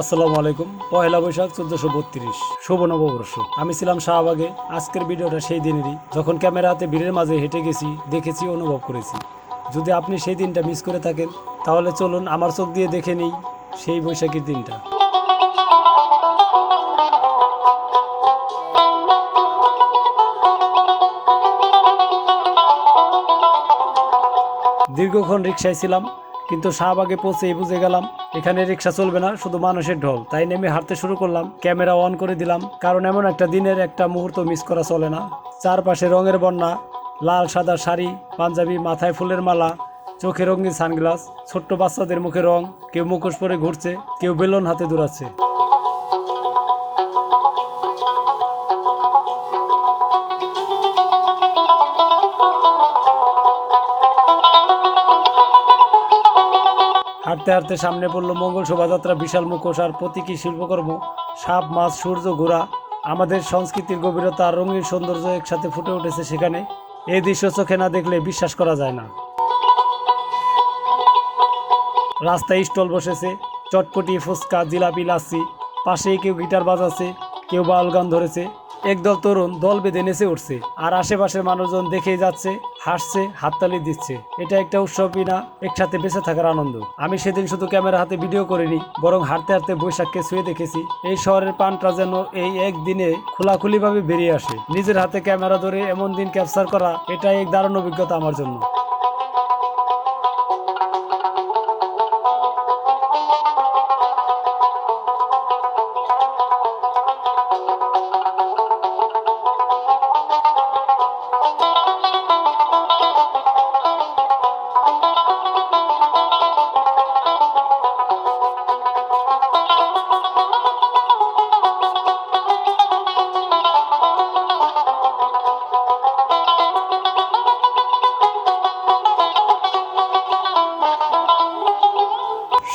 আসসালামু আলাইকুম। পয়লা বৈশাখ চোদ্দশো বত্রিশ। শুভ নববর্ষ। আমি ছিলাম শাহবাগে। আজকের ভিডিওটা সেই দিনেরই। যখন ক্যামেরা হাতে ভিড়ের মাঝে হেঁটে গেছি, দেখেছি, অনুভব করেছি। যদি আপনি সেই দিনটা মিস করে থাকেন, তাহলে চলুন আমার চোখ দিয়ে দেখে নিই সেই বৈশাখীর দিনটা। দীর্ঘক্ষণ রিক্সায় ছিলাম। কিন্তু শাহবাগে পৌঁছেই বুঝে গেলাম, এখানে রিক্সা চলবে না, শুধু মানুষের ঢল। তাই নেমে হাঁটতে শুরু করলাম, ক্যামেরা অন করে দিলাম, কারণ এমন একটা দিনের একটা মুহূর্ত মিস করা চলে না। চারপাশে রঙের বন্যা, লাল সাদা শাড়ি, পাঞ্জাবি মাথায় ফুলের মালা, চোখে রঙিন সানগ্লাস, ছোট্ট বাচ্চাদের মুখে রং, কেউ মুখোশ পরে ঘুরছে, কেউ বেলুন হাতে দৌড়াচ্ছে। হাঁটতে হাঁটতে সামনে পড়ল মঙ্গল শোভাযাত্রা, বিশাল মুখোশ আর প্রতীকী শিল্পকর্ম, সাপ, মাছ, সূর্য, ঘোড়া। আমাদের সংস্কৃতির গভীরতা আর রঙিন সৌন্দর্য একসাথে ফুটে উঠেছে সেখানে। এই দৃশ্য চোখে না দেখলে বিশ্বাস করা যায় না। রাস্তায় স্টল বসেছে, চটপটি, ফুচকা, জিলাপি, লাচ্ছি। পাশেই কেউ গিটার বাজাচ্ছে, কেউ বাউল গান ধরেছে। একদল তরুণ দল বেঁধে নেচে উঠছে, আর আশেপাশের মানুষজন দেখে যাচ্ছে, হাসছে, হাততালি দিচ্ছে। এটা একটা উৎসবই না, একসাথে বেঁচে থাকার আনন্দ। আমি সেদিন শুধু ক্যামেরা হাতে ভিডিও করিনি, বরং হাঁটতে হাঁটতে বৈশাখকে ছুঁয়ে দেখেছি। এই শহরের পানটা যেন এই একদিনে খোলাখুলিভাবে বেরিয়ে আসে। নিজের হাতে ক্যামেরা ধরে এমন দিন ক্যাপচার করা, এটাই এক দারুণ অভিজ্ঞতা আমার জন্য।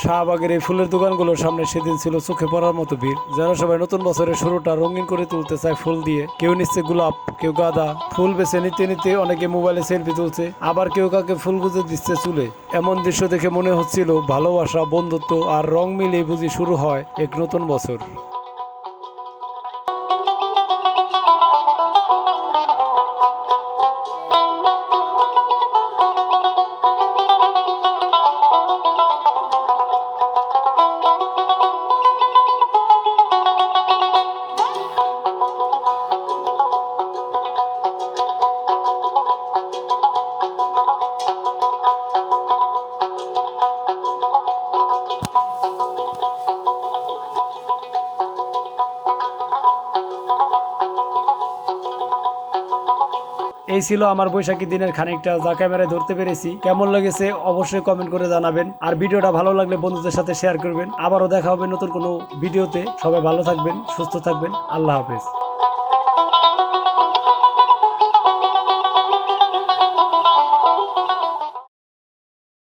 শাহবাগের এই ফুলের দোকানগুলোর সামনে সেদিন ছিল চোখে পড়ার মতো ভিড়। যেন সবাই নতুন বছরের শুরুটা রঙিন করে তুলতে চায় ফুল দিয়ে। কেউ নিচ্ছে গোলাপ, কেউ গাঁদা। ফুল বেছে নিতে নিতে অনেকে মোবাইলে সেলফি তুলছে, আবার কেউ কাকে ফুল গুঁজে দিচ্ছে চুলে। এমন দৃশ্য দেখে মনে হচ্ছিল ভালোবাসা, বন্ধুত্ব আর রং মিলিয়ে বুঝি শুরু হয় এক নতুন বছর। এই ছিল আমার বৈশাখী দিনের খানিকটা, যা ক্যামেরায় ধরতে পেরেছি। কেমন লেগেছে অবশ্যই কমেন্ট করে জানাবেন। আর ভিডিওটা ভালো লাগলে বন্ধুদের সাথে শেয়ার করবেন। আবারও দেখা হবে নতুন কোনো ভিডিওতে। সবাই ভালো থাকবেন, সুস্থ থাকবেন। আল্লাহ হাফেজ।